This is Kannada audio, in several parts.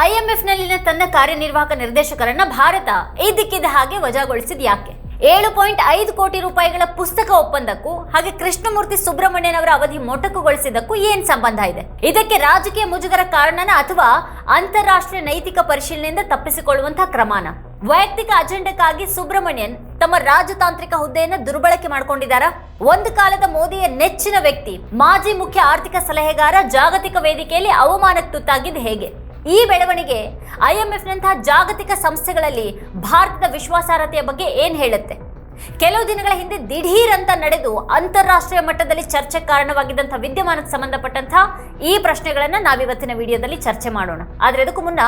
ಐಎಂಎಫ್ನಲ್ಲಿನ ತನ್ನ ಕಾರ್ಯನಿರ್ವಾಹಕ ನಿರ್ದೇಶಕರನ್ನ ಭಾರತ ಇದ್ದಕ್ಕಿದ್ದ ಹಾಗೆ ವಜಾಗೊಳಿಸಿದ ಯಾಕೆ? ಏಳು ಪಾಯಿಂಟ್ ಐದು ಕೋಟಿ ರೂಪಾಯಿಗಳ ಪುಸ್ತಕ ಒಪ್ಪಂದಕ್ಕೂ ಹಾಗೆ ಕೃಷ್ಣಮೂರ್ತಿ ಸುಬ್ರಹ್ಮಣ್ಯನ್ ಅವರ ಅವಧಿ ಮೊಟಕುಗೊಳಿಸಿದ್ದಕ್ಕೂ ಏನ್ ಸಂಬಂಧ ಇದೆ? ಇದಕ್ಕೆ ರಾಜಕೀಯ ಮುಜುಗರ ಕಾರಣನ ಅಥವಾ ಅಂತಾರಾಷ್ಟ್ರೀಯ ನೈತಿಕ ಪರಿಶೀಲನೆಯಿಂದ ತಪ್ಪಿಸಿಕೊಳ್ಳುವಂತಹ ಕ್ರಮನ? ವೈಯಕ್ತಿಕ ಅಜೆಂಡಕ್ಕಾಗಿ ಸುಬ್ರಹ್ಮಣ್ಯನ್ ತಮ್ಮ ರಾಜತಾಂತ್ರಿಕ ಹುದ್ದೆಯನ್ನು ದುರ್ಬಳಕೆ ಮಾಡಿಕೊಂಡಿದ್ದಾರಾ? ಒಂದು ಕಾಲದ ಮೋದಿಯ ನೆಚ್ಚಿನ ವ್ಯಕ್ತಿ, ಮಾಜಿ ಮುಖ್ಯ ಆರ್ಥಿಕ ಸಲಹೆಗಾರ, ಜಾಗತಿಕ ವೇದಿಕೆಯಲ್ಲಿ ಅವಮಾನಕ್ಕೆ ತುತ್ತಾಗಿದ್ದು ಹೇಗೆ? ಈ ಬೆಳವಣಿಗೆ ಐಎಂಎಫ್ನಂತಹ ಜಾಗತಿಕ ಸಂಸ್ಥೆಗಳಲ್ಲಿ ಭಾರತದ ವಿಶ್ವಾಸಾರ್ಹತೆಯ ಬಗ್ಗೆ ಏನು ಹೇಳುತ್ತೆ? ಕೆಲವು ದಿನಗಳ ಹಿಂದೆ ದಿಢೀರ್ ಅಂತ ನಡೆದು ಅಂತಾರಾಷ್ಟ್ರೀಯ ಮಟ್ಟದಲ್ಲಿ ಚರ್ಚೆ ಕಾರಣವಾಗಿದ್ದಂಥ ವಿದ್ಯಮಾನಕ್ಕೆ ಸಂಬಂಧಪಟ್ಟಂತಹ ಈ ಪ್ರಶ್ನೆಗಳನ್ನ ನಾವಿವತ್ತಿನ ವಿಡಿಯೋದಲ್ಲಿ ಚರ್ಚೆ ಮಾಡೋಣ. ಆದ್ರೆ ಅದಕ್ಕೂ ಮುನ್ನ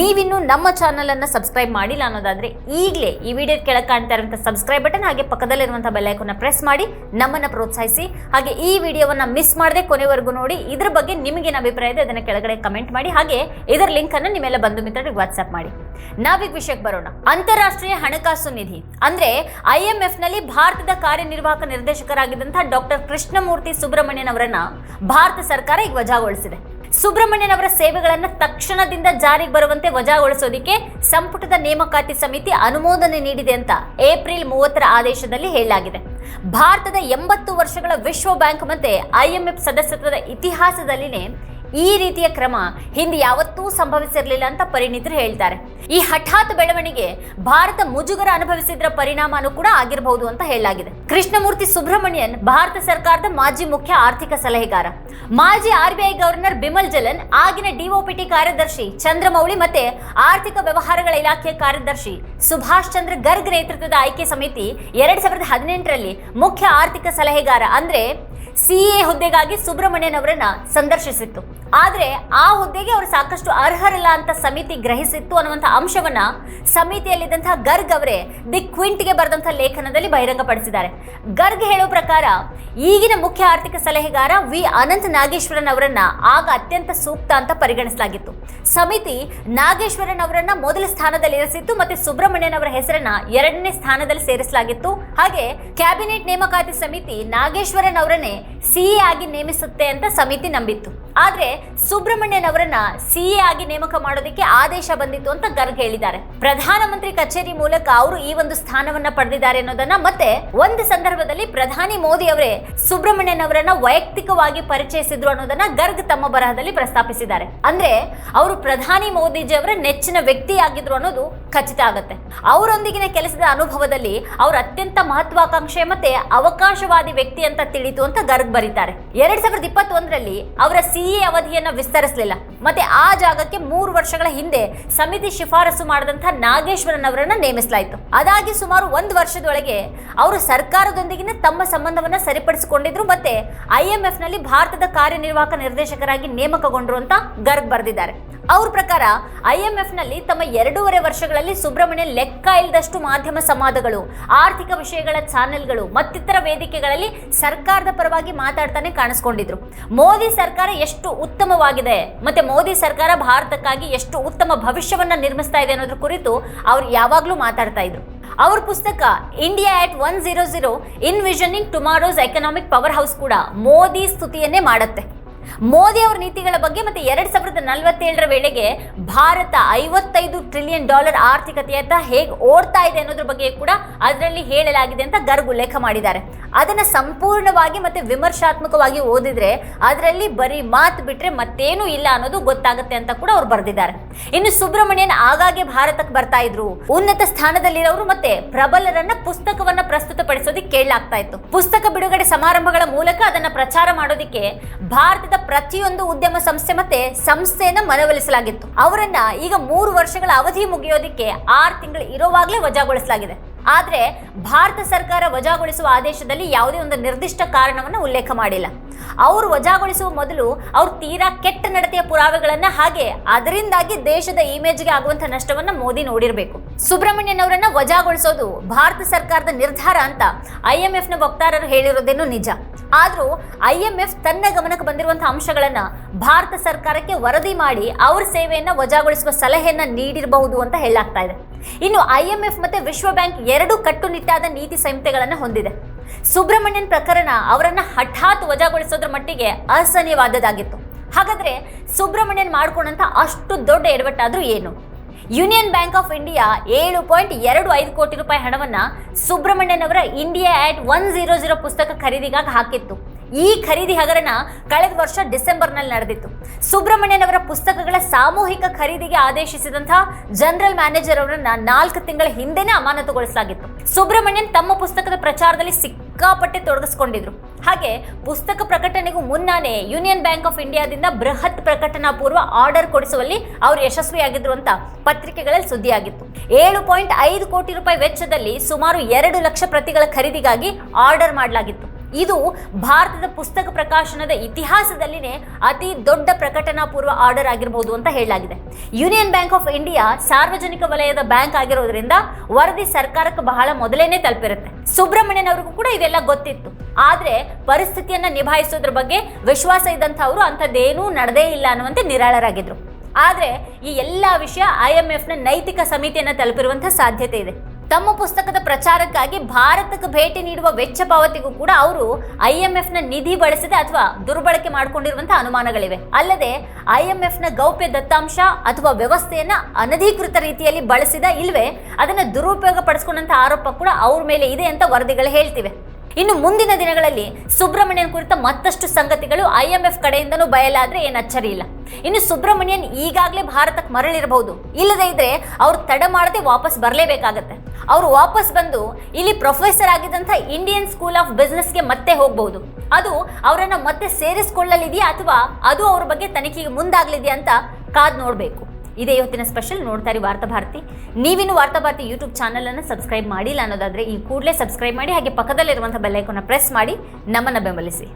ನೀವಿನ್ನೂ ನಮ್ಮ ಚಾನಲ್ ಅನ್ನ ಸಬ್ಸ್ಕ್ರೈಬ್ ಮಾಡಿಲ್ಲ ಅನ್ನೋದಾದ್ರೆ ಈಗಲೇ ಈ ವಿಡಿಯೋ ಕೆಳಗೆ ಕಾಣ್ತಾ ಇರುವಂತಹ ಸಬ್ಸ್ಕ್ರೈಬ್ ಬಟನ್ ಹಾಗೆ ಪಕ್ಕದಲ್ಲಿರುವಂಥ ಬೆಲ್ ಐಕಾನ್ನ ಪ್ರೆಸ್ ಮಾಡಿ ನಮ್ಮನ್ನ ಪ್ರೋತ್ಸಾಹಿಸಿ. ಹಾಗೆ ಈ ವಿಡಿಯೋವನ್ನ ಮಿಸ್ ಮಾಡದೆ ಕೊನೆವರೆಗೂ ನೋಡಿ, ಇದ್ರ ಬಗ್ಗೆ ನಿಮಗೇನು ಅಭಿಪ್ರಾಯ ಇದೆ ಅದನ್ನ ಕೆಳಗಡೆ ಕಮೆಂಟ್ ಮಾಡಿ, ಹಾಗೆ ಇದರ ಲಿಂಕ್ ಅನ್ನು ನಿಮ್ಮೆಲ್ಲ ಬಂಧು ಮಿತ್ರರಿಗೆ ವಾಟ್ಸ್ಆಪ್ ಮಾಡಿ. ನಾವೀಗ ವಿಷಯಕ್ಕೆ ಬರೋಣ. ಅಂತಾರಾಷ್ಟ್ರೀಯ ಹಣಕಾಸು ನಿಧಿ. ಅಂದ್ರೆ ಐಎಂಎಫ್ನಲ್ಲಿ ಭಾರತದ ಕಾರ್ಯನಿರ್ವಾಹಕ ನಿರ್ದೇಶಕರಾಗಿದ್ದಂತಹ ಡಾಕ್ಟರ್ ಕೃಷ್ಣಮೂರ್ತಿ ಸುಬ್ರಹ್ಮಣ್ಯನ್ ಅವರನ್ನ ಭಾರತ ಸರ್ಕಾರ ಈಗ ವಜಾಗೊಳಿಸಿದೆ. ಸುಬ್ರಹ್ಮಣ್ಯನ್ ಅವರ ಸೇವೆಗಳನ್ನ ತಕ್ಷಣದಿಂದ ಜಾರಿಗೆ ಬರುವಂತೆ ವಜಾಗೊಳಿಸೋದಿಕ್ಕೆ ಸಂಪುಟದ ನೇಮಕಾತಿ ಸಮಿತಿ ಅನುಮೋದನೆ ನೀಡಿದೆ ಅಂತ ಏಪ್ರಿಲ್ ಮೂವತ್ತರ ಆದೇಶದಲ್ಲಿ ಹೇಳಲಾಗಿದೆ. ಭಾರತದ ಎಂಬತ್ತು ವರ್ಷಗಳ ವಿಶ್ವ ಬ್ಯಾಂಕ್ ಮತ್ತೆ ಐಎಂಎಫ್ ಸದಸ್ಯತ್ವದ ಇತಿಹಾಸದಲ್ಲಿನೇ ಈ ರೀತಿಯ ಕ್ರಮ ಹಿಂದೆ ಯಾವತ್ತೂ ಸಂಭವಿಸಿರಲಿಲ್ಲ ಅಂತ ಪರಿಣಿತರು ಹೇಳ್ತಾರೆ. ಈ ಹಠಾತ್ ಬೆಳವಣಿಗೆ ಭಾರತ ಮುಜುಗರ ಅನುಭವಿಸಿದ್ರ ಪರಿಣಾಮನೂ ಕೂಡ ಆಗಿರಬಹುದು ಅಂತ ಹೇಳಲಾಗಿದೆ. ಕೃಷ್ಣಮೂರ್ತಿ ಸುಬ್ರಹ್ಮಣ್ಯನ್ ಭಾರತ ಸರ್ಕಾರದ ಮಾಜಿ ಮುಖ್ಯ ಆರ್ಥಿಕ ಸಲಹೆಗಾರ. ಮಾಜಿ ಆರ್ಬಿಐ ಗವರ್ನರ್ ಬಿಮಲ್ ಜಲನ್, ಆಗಿನ ಡಿಒಪಿಟಿ ಕಾರ್ಯದರ್ಶಿ ಚಂದ್ರಮೌಳಿ ಮತ್ತೆ ಆರ್ಥಿಕ ವ್ಯವಹಾರಗಳ ಇಲಾಖೆಯ ಕಾರ್ಯದರ್ಶಿ ಸುಭಾಷ್ ಚಂದ್ರ ಗರ್ಗ್ ನೇತೃತ್ವದ ಆಯ್ಕೆ ಸಮಿತಿ ಎರಡ್ ಸಾವಿರದ ಹದಿನೆಂಟರಲ್ಲಿ ಮುಖ್ಯ ಆರ್ಥಿಕ ಸಲಹೆಗಾರ ಅಂದ್ರೆ ಸಿಎ ಹುದ್ದೆಗಾಗಿ ಸುಬ್ರಹ್ಮಣ್ಯನ್ ಅವರನ್ನ ಸಂದರ್ಶಿಸಿತ್ತು. ಆದ್ರೆ ಆ ಹುದ್ದೆಗೆ ಅವರು ಸಾಕಷ್ಟು ಅರ್ಹರಲ್ಲ ಅಂತ ಸಮಿತಿ ಗ್ರಹಿಸಿತ್ತು ಅನ್ನುವಂಥ ಅಂಶವನ್ನ ಸಮಿತಿಯಲ್ಲಿದ್ದಂತಹ ಗರ್ಗ್ ಅವರೇ ದಿ ಕ್ವಿಂಟ್ಗೆ ಬರೆದಂಥ ಲೇಖನದಲ್ಲಿ ಬಹಿರಂಗಪಡಿಸಿದ್ದಾರೆ. ಗರ್ಗ್ ಹೇಳುವ ಪ್ರಕಾರ ಈಗಿನ ಮುಖ್ಯ ಆರ್ಥಿಕ ಸಲಹೆಗಾರ ವಿ. ಅನಂತ್ ನಾಗೇಶ್ವರನ್ ಅವರನ್ನ ಆಗ ಅತ್ಯಂತ ಸೂಕ್ತ ಅಂತ ಪರಿಗಣಿಸಲಾಗಿತ್ತು. ಸಮಿತಿ ನಾಗೇಶ್ವರನ್ ಅವರನ್ನ ಮೊದಲ ಸ್ಥಾನದಲ್ಲಿ ಇರಿಸಿತ್ತು ಮತ್ತೆ ಸುಬ್ರಹ್ಮಣ್ಯನ್ ಅವರ ಹೆಸರನ್ನ ಎರಡನೇ ಸ್ಥಾನದಲ್ಲಿ ಸೇರಿಸಲಾಗಿತ್ತು. ಹಾಗೆ ಕ್ಯಾಬಿನೆಟ್ ನೇಮಕಾತಿ ಸಮಿತಿ ನಾಗೇಶ್ವರನ್ ಅವರನ್ನೇ ಸಿಎ ಆಗಿ ನೇಮಿಸುತ್ತೆ ಅಂತ ಸಮಿತಿ ನಂಬಿತ್ತು. ಆದ್ರೆ ಸುಬ್ರಹ್ಮಣ್ಯನ್ ಅವರನ್ನ ಸಿಎ ಆಗಿ ನೇಮಕ ಮಾಡೋದಕ್ಕೆ ಆದೇಶ ಬಂದಿತ್ತು ಅಂತ ಗರ್ಗ್ ಹೇಳಿದ್ದಾರೆ. ಪ್ರಧಾನಮಂತ್ರಿ ಕಚೇರಿ ಮೂಲಕ ಅವರು ಈ ಒಂದು ಸ್ಥಾನವನ್ನ ಪಡೆದಿದ್ದಾರೆ ಅನ್ನೋದನ್ನ ಮತ್ತೆ ಒಂದು ಸಂದರ್ಭದಲ್ಲಿ ಪ್ರಧಾನಿ ಮೋದಿ ಅವರೇ ಸುಬ್ರಹ್ಮಣ್ಯನ್ ಅವರನ್ನ ವೈಯಕ್ತಿಕವಾಗಿ ಪರಿಚಯಿಸಿದ್ರು ಅನ್ನೋದನ್ನ ಗರ್ಗ್ ತಮ್ಮ ಬರಹದಲ್ಲಿ ಪ್ರಸ್ತಾಪಿಸಿದ್ದಾರೆ. ಅಂದ್ರೆ ಅವರು ಪ್ರಧಾನಿ ಮೋದಿಜಿ ಅವರ ನೆಚ್ಚಿನ ವ್ಯಕ್ತಿಯಾಗಿದ್ರು ಅನ್ನೋದು ಖಚಿತ ಆಗುತ್ತೆ. ಅವರೊಂದಿಗಿನ ಕೆಲಸದ ಅನುಭವದಲ್ಲಿ ಅವರು ಅತ್ಯಂತ ಮಹತ್ವಾಕಾಂಕ್ಷೆ ಮತ್ತೆ ಅವಕಾಶವಾದಿ ವ್ಯಕ್ತಿ ಅಂತ ತಿಳಿತು ಅಂತ ಗರ್ಗ್ ಬರೀತಾರೆ. ಎರಡ್ ಸಾವಿರದ ಇಪ್ಪತ್ತೊಂದರಲ್ಲಿ ಅವರ ಸಿಎ ಅವಧಿಯನ್ನು ವಿಸ್ತರಿಸಲಿಲ್ಲ. ಮತ್ತೆ ಆ ಜಾಗಕ್ಕೆ ಮೂರು ವರ್ಷಗಳ ಹಿಂದೆ ಸಮಿತಿ ಶಿಫಾರಸು ಮಾಡಿದಂತಹ ನಾಗೇಶ್ವರನ್ ಅವರನ್ನ ನೇಮಿಸಲಾಯಿತು. ಅದಾಗಿ ಸುಮಾರು ಒಂದು ವರ್ಷದೊಳಗೆ ಅವರು ಸರ್ಕಾರದೊಂದಿಗಿನ ತಮ್ಮ ಸಂಬಂಧವನ್ನ ಸರಿಪಡಿಸಿಕೊಂಡಿದ್ರು ಮತ್ತೆ ಐಎಂಎಫ್ನಲ್ಲಿ ಭಾರತದ ಕಾರ್ಯನಿರ್ವಾಹಕ ನಿರ್ದೇಶಕರಾಗಿ ನೇಮಕಗೊಂಡ್ರು ಅಂತ ಗರ್ಗ್ ಬರೆದಿದ್ದಾರೆ. ಅವ್ರ ಪ್ರಕಾರ ಐ ಐಎಂಎಫ್ನಲ್ಲಿ ತಮ್ಮ ಎರಡೂವರೆ ವರ್ಷಗಳಲ್ಲಿ ಸುಬ್ರಹ್ಮಣ್ಯನ್ ಲೆಕ್ಕ ಇಲ್ಲದಷ್ಟು ಮಾಧ್ಯಮ ಸಂವಾದಗಳು, ಆರ್ಥಿಕ ವಿಷಯಗಳ ಚಾನೆಲ್ಗಳು ಮತ್ತಿತರ ವೇದಿಕೆಗಳಲ್ಲಿ ಸರ್ಕಾರದ ಪರವಾಗಿ ಮಾತಾಡ್ತಾನೆ ಕಾಣಿಸ್ಕೊಂಡಿದ್ರು. ಮೋದಿ ಸರ್ಕಾರ ಎಷ್ಟು ಉತ್ತಮವಾಗಿದೆ ಮತ್ತೆ ಮೋದಿ ಸರ್ಕಾರ ಭಾರತಕ್ಕಾಗಿ ಎಷ್ಟು ಉತ್ತಮ ಭವಿಷ್ಯವನ್ನ ನಿರ್ಮಿಸ್ತಾ ಇದೆ ಅನ್ನೋದ್ರ ಕುರಿತು ಅವ್ರು ಯಾವಾಗಲೂ ಮಾತಾಡ್ತಾ ಇದ್ರು. ಅವ್ರ ಪುಸ್ತಕ India at one zero zero envisioning tomorrow's economic powerhouse ಕೂಡ ಮೋದಿ ಸ್ತುತಿಯನ್ನೇ ಮಾಡುತ್ತೆ. ಮೋದಿ ಅವರ ನೀತಿಗಳ ಬಗ್ಗೆ ಮತ್ತೆ ಎರಡ್ ಸಾವಿರದ ನಲವತ್ತೇಳರ ವೇಳೆಗೆ ಭಾರತ ಐವತ್ತೈದು ಟ್ರಿಲಿಯನ್ ಡಾಲರ್ ಆರ್ಥಿಕತೆಯತ್ತ ಹೇಗೆ ಓಡ್ತಾ ಇದೆ ಅನ್ನೋದ್ರ ಬಗ್ಗೆ ಕೂಡ ಅದರಲ್ಲಿ ಹೇಳಲಾಗಿದೆ ಅಂತ ಗರ್ಗ್ ಉಲ್ಲೇಖ ಮಾಡಿದ್ದಾರೆ. ಅದನ್ನ ಸಂಪೂರ್ಣವಾಗಿ ಮತ್ತೆ ವಿಮರ್ಶಾತ್ಮಕವಾಗಿ ಓದಿದ್ರೆ ಅದರಲ್ಲಿ ಬರೀ ಮಾತು ಬಿಟ್ರೆ ಮತ್ತೇನೂ ಇಲ್ಲ ಅನ್ನೋದು ಗೊತ್ತಾಗುತ್ತೆ ಅಂತ ಕೂಡ ಅವ್ರು ಬರೆದಿದ್ದಾರೆ. ಇನ್ನು ಸುಬ್ರಹ್ಮಣ್ಯನ್ ಆಗಾಗ್ಗೆ ಭಾರತಕ್ಕೆ ಬರ್ತಾ ಇದ್ರು. ಉನ್ನತ ಸ್ಥಾನದಲ್ಲಿರೋರು ಮತ್ತೆ ಪ್ರಬಲರನ್ನ ಪುಸ್ತಕವನ್ನ ಪ್ರಸ್ತುತಪಡಿಸೋದಕ್ಕೆ ಕೇಳಲಾಗ್ತಾ ಇತ್ತು. ಪುಸ್ತಕ ಬಿಡುಗಡೆ ಸಮಾರಂಭಗಳ ಮೂಲಕ ಅದನ್ನ ಪ್ರಚಾರ ಮಾಡೋದಿಕ್ಕೆ ಭಾರತದ ಪ್ರತಿಯೊಂದು ಉದ್ಯಮ ಸಂಸ್ಥೆ ಮತ್ತೆ ಸಂಸ್ಥೆಯನ್ನ ಮನವೊಲಿಸಲಾಗಿತ್ತು. ಅವರನ್ನ ಈಗ ಮೂರು ವರ್ಷಗಳ ಅವಧಿ ಮುಗಿಯೋದಿಕ್ಕೆ ಆರು ತಿಂಗಳು ಇರೋವಾಗಲೇ ವಜಾಗೊಳಿಸಲಾಗಿದೆ. ಆದರೆ ಭಾರತ ಸರ್ಕಾರ ವಜಾಗೊಳಿಸುವ ಆದೇಶದಲ್ಲಿ ಯಾವುದೇ ಒಂದು ನಿರ್ದಿಷ್ಟ ಕಾರಣವನ್ನು ಉಲ್ಲೇಖ ಮಾಡಿಲ್ಲ. ಅವರು ವಜಾಗೊಳಿಸುವ ಮೊದಲು ಅವರು ತೀರಾ ಕೆಟ್ಟ ನಡತೆಯ ಪುರಾವೆಗಳನ್ನು ಹಾಗೆ ಅದರಿಂದಾಗಿ ದೇಶದ ಇಮೇಜ್ಗೆ ಆಗುವಂಥ ನಷ್ಟವನ್ನ ಮೋದಿ ನೋಡಿರಬೇಕು. ಸುಬ್ರಹ್ಮಣ್ಯನ್ ಅವರನ್ನು ವಜಾಗೊಳಿಸೋದು ಭಾರತ ಸರ್ಕಾರದ ನಿರ್ಧಾರ ಅಂತ ಐಎಂಎಫ್ನ ವಕ್ತಾರರು ಹೇಳಿರೋದೇನು ನಿಜ. ಆದ್ರೂ ಐಎಂಎಫ್ ತನ್ನ ಗಮನಕ್ಕೆ ಬಂದಿರುವಂಥ ಅಂಶಗಳನ್ನು ಭಾರತ ಸರ್ಕಾರಕ್ಕೆ ವರದಿ ಮಾಡಿ ಅವ್ರ ಸೇವೆಯನ್ನು ವಜಾಗೊಳಿಸುವ ಸಲಹೆಯನ್ನು ನೀಡಿರಬಹುದು ಅಂತ ಹೇಳಲಾಗ್ತಾ ಇದೆ. ಇನ್ನು ಐ ಐಎಂಎಫ್ ಮತ್ತೆ ವಿಶ್ವ ಬ್ಯಾಂಕ್ ಎರಡು ಕಟ್ಟುನಿಟ್ಟಾದ ನೀತಿ ಸಂಹಿತೆಗಳನ್ನು ಹೊಂದಿದೆ. ಸುಬ್ರಹ್ಮಣ್ಯನ್ ಪ್ರಕರಣ ಅವರನ್ನು ಹಠಾತ್ ವಜಾಗೊಳಿಸೋದ್ರ ಮಟ್ಟಿಗೆ ಅಸಹನೀಯವಾದದ್ದಾಗಿತ್ತು. ಹಾಗಾದ್ರೆ ಸುಬ್ರಹ್ಮಣ್ಯನ್ ಮಾಡ್ಕೊಂಡಂತ ಅಷ್ಟು ದೊಡ್ಡ ಎಡವಟ್ಟಾದ್ರೂ ಏನು? ಯೂನಿಯನ್ ಬ್ಯಾಂಕ್ ಆಫ್ ಇಂಡಿಯಾ ಏಳು ಪಾಯಿಂಟ್ ಎರಡು ಐದು ಕೋಟಿ ರೂಪಾಯಿ ಹಣವನ್ನ ಸುಬ್ರಹ್ಮಣ್ಯನ್ ಅವರ India at one zero zero ಪುಸ್ತಕ ಖರೀದಿಗಾಗಿ ಹಾಕಿತ್ತು. ಈ ಖರೀದಿ ಹಗರಣ ಕಳೆದ ವರ್ಷ ಡಿಸೆಂಬರ್ನಲ್ಲಿ ನಡೆದಿತ್ತು. ಸುಬ್ರಹ್ಮಣ್ಯನ್ ಅವರ ಪುಸ್ತಕಗಳ ಸಾಮೂಹಿಕ ಖರೀದಿಗೆ ಆದೇಶಿಸಿದಂತಹ ಜನರಲ್ ಮ್ಯಾನೇಜರ್ ಅವರನ್ನ ನಾಲ್ಕು ತಿಂಗಳ ಹಿಂದೆನೇ ಅಮಾನತುಗೊಳಿಸಲಾಗಿತ್ತು. ಸುಬ್ರಹ್ಮಣ್ಯನ್ ತಮ್ಮ ಪುಸ್ತಕದ ಪ್ರಚಾರದಲ್ಲಿ ಸಿಕ್ಕಾಪಟ್ಟೆ ತೊಡಗಿಸ್ಕೊಂಡಿದ್ರು. ಹಾಗೆ ಪುಸ್ತಕ ಪ್ರಕಟಣೆಗೂ ಮುನ್ನಾನೇ ಯೂನಿಯನ್ ಬ್ಯಾಂಕ್ ಆಫ್ ಇಂಡಿಯಾದಿಂದ ಬೃಹತ್ ಪ್ರಕಟಣಾ ಪೂರ್ವ ಆರ್ಡರ್ ಕೊಡಿಸುವಲ್ಲಿ ಅವರು ಯಶಸ್ವಿಯಾಗಿದ್ರು ಅಂತ ಪತ್ರಿಕೆಗಳಲ್ಲಿ ಸುದ್ದಿಯಾಗಿತ್ತು. ಏಳು ಪಾಯಿಂಟ್ ಐದು ಕೋಟಿ ರೂಪಾಯಿ ವೆಚ್ಚದಲ್ಲಿ ಸುಮಾರು ಎರಡು ಲಕ್ಷ ಪ್ರತಿಗಳ ಖರೀದಿಗಾಗಿ ಆರ್ಡರ್ ಮಾಡಲಾಗಿತ್ತು. ಇದು ಭಾರತದ ಪುಸ್ತಕ ಪ್ರಕಾಶನದ ಇತಿಹಾಸದಲ್ಲಿನೇ ಅತಿ ದೊಡ್ಡ ಪ್ರಕಟಣಾ ಪೂರ್ವ ಆರ್ಡರ್ ಆಗಿರಬಹುದು ಅಂತ ಹೇಳಲಾಗಿದೆ. ಯೂನಿಯನ್ ಬ್ಯಾಂಕ್ ಆಫ್ ಇಂಡಿಯಾ ಸಾರ್ವಜನಿಕ ವಲಯದ ಬ್ಯಾಂಕ್ ಆಗಿರೋದ್ರಿಂದ ವರದಿ ಸರ್ಕಾರಕ್ಕೆ ಬಹಳ ಮೊದಲೇನೆ ತಲುಪಿರುತ್ತೆ. ಸುಬ್ರಹ್ಮಣ್ಯನ್ ಅವ್ರಿಗೂ ಕೂಡ ಇದೆಲ್ಲ ಗೊತ್ತಿತ್ತು. ಆದ್ರೆ ಪರಿಸ್ಥಿತಿಯನ್ನ ನಿಭಾಯಿಸೋದ್ರ ಬಗ್ಗೆ ವಿಶ್ವಾಸ ಇದ್ದಂಥವ್ರು ಅಂಥದ್ದೇನೂ ನಡೆದೇ ಇಲ್ಲ ಅನ್ನುವಂತೆ ನಿರಾಳರಾಗಿದ್ರು. ಆದ್ರೆ ಈ ಎಲ್ಲ ವಿಷಯ ಐ ಎಂ ಎಫ್ನ ನೈತಿಕ ಸಮಿತಿಯನ್ನ ತಲುಪಿರುವಂತಹ ಸಾಧ್ಯತೆ ಇದೆ. ತಮ್ಮ ಪುಸ್ತಕದ ಪ್ರಚಾರಕ್ಕಾಗಿ ಭಾರತಕ್ಕೆ ಭೇಟಿ ನೀಡುವ ವೆಚ್ಚ ಪಾವತಿಗೂ ಕೂಡ ಅವರು ಐ ಎಂ ಎಫ್ನ ನಿಧಿ ಬಳಸದೆ ಅಥವಾ ದುರ್ಬಳಕೆ ಮಾಡಿಕೊಂಡಿರುವಂತಹ ಅನುಮಾನಗಳಿವೆ. ಅಲ್ಲದೆ ಐ ಎಂ ಎಫ್ನ ಗೌಪ್ಯ ದತ್ತಾಂಶ ಅಥವಾ ವ್ಯವಸ್ಥೆಯನ್ನ ಅನಧಿಕೃತ ರೀತಿಯಲ್ಲಿ ಬಳಸಿದ ಇಲ್ವೇ, ಅದನ್ನು ದುರುಪಯೋಗ ಪಡಿಸಿಕೊಂಡಂತಹ ಆರೋಪ ಕೂಡ ಅವ್ರ ಮೇಲೆ ಇದೆ ಅಂತ ವರದಿಗಳು ಹೇಳ್ತಿವೆ. ಇನ್ನು ಮುಂದಿನ ದಿನಗಳಲ್ಲಿ ಸುಬ್ರಹ್ಮಣ್ಯನ್ ಕುರಿತ ಮತ್ತಷ್ಟು ಸಂಗತಿಗಳು ಐ ಎಂ ಎಫ್ ಕಡೆಯಿಂದನೂ ಬಯಲಾದ್ರೆ ಏನು ಅಚ್ಚರಿ ಇಲ್ಲ. ಇನ್ನು ಸುಬ್ರಹ್ಮಣ್ಯನ್ ಈಗಾಗಲೇ ಭಾರತಕ್ಕೆ ಮರಳಿರಬಹುದು. ಇಲ್ಲದೇ ಇದ್ರೆ ಅವ್ರು ತಡ ಮಾಡದೆ ವಾಪಸ್ ಬರಲೇಬೇಕಾಗತ್ತೆ. ಅವರು ವಾಪಸ್ ಬಂದು ಇಲ್ಲಿ ಪ್ರೊಫೆಸರ್ ಆಗಿದ್ದಂಥ ಇಂಡಿಯನ್ ಸ್ಕೂಲ್ ಆಫ್ ಬಿಸ್ನೆಸ್ಗೆ ಮತ್ತೆ ಹೋಗ್ಬಹುದು. ಅದು ಅವರನ್ನು ಮತ್ತೆ ಸೇರಿಸಿಕೊಳ್ಳಲಿದೆಯಾ ಅಥವಾ ಅದು ಅವ್ರ ಬಗ್ಗೆ ತನಿಖೆಗೆ ಮುಂದಾಗಲಿದೆಯಾ ಅಂತ ಕಾದ್ ನೋಡಬೇಕು. ಇದೇ ಇವತ್ತಿನ ಸ್ಪೆಷಲ್ ನೋಡ್ತಾರೆ ವಾರ್ತಾ ಭಾರತಿ. ನೀವಿನ್ನು ವಾರ್ತಾ ಭಾರತಿ ಯೂಟ್ಯೂಬ್ ಚಾನಲನ್ನು ಸಬ್ಸ್ಕ್ರೈಬ್ ಮಾಡಿಲ್ಲ ಅನ್ನೋದಾದ್ರೆ ಈ ಕೂಡಲೇ ಸಬ್ಸ್ಕ್ರೈಬ್ ಮಾಡಿ ಹಾಗೆ ಪಕ್ಕದಲ್ಲಿರುವಂಥ ಬೆಲ್ಲೈಕನ್ನ ಪ್ರೆಸ್ ಮಾಡಿ ನಮ್ಮನ್ನು ಬೆಂಬಲಿಸಿ.